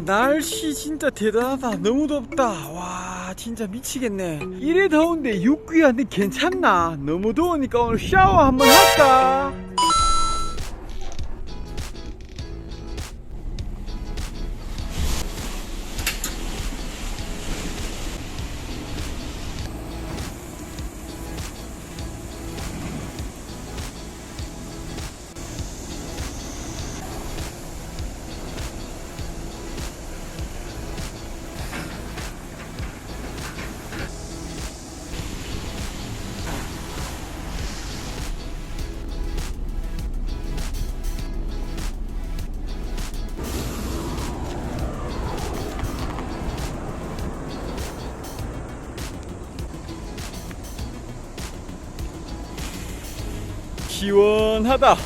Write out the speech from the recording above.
와 날씨 진짜 대단하다. 너무 덥다. 와 진짜 미치겠네. 이래 더운데 육귀한데 괜찮나? 너무 더우니까 오늘 샤워 한번 할까 시원하다